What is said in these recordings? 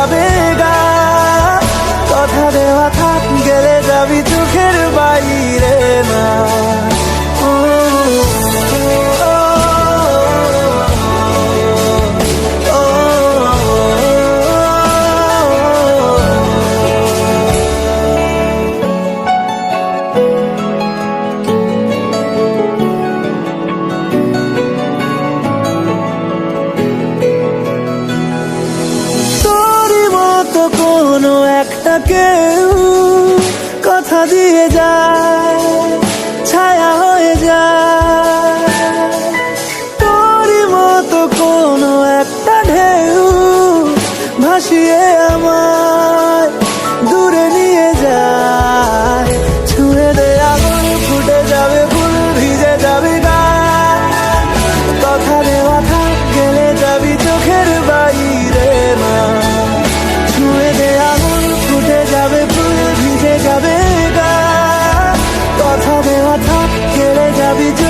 যাবে কেউ কথা দিয়ে যায় ছায়া হয়ে যায়। তোর মতো কোনো একটা ঢেউ ভাসিয়ে আমায় গেলে যাবি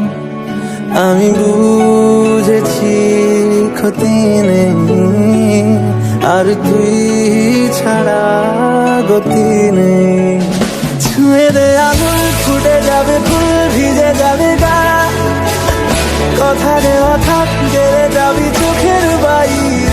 আমি বুঝেছি ক্ষতি নেই, আর তুই ছাড়া গতি নেই। ছুঁয়ে দে আঙুল, ফুটে যাবে ফুল, ভিজে যাবে গা। কথা দেওয়া অথাৎ গেলে যাবি চোখের বাইরে।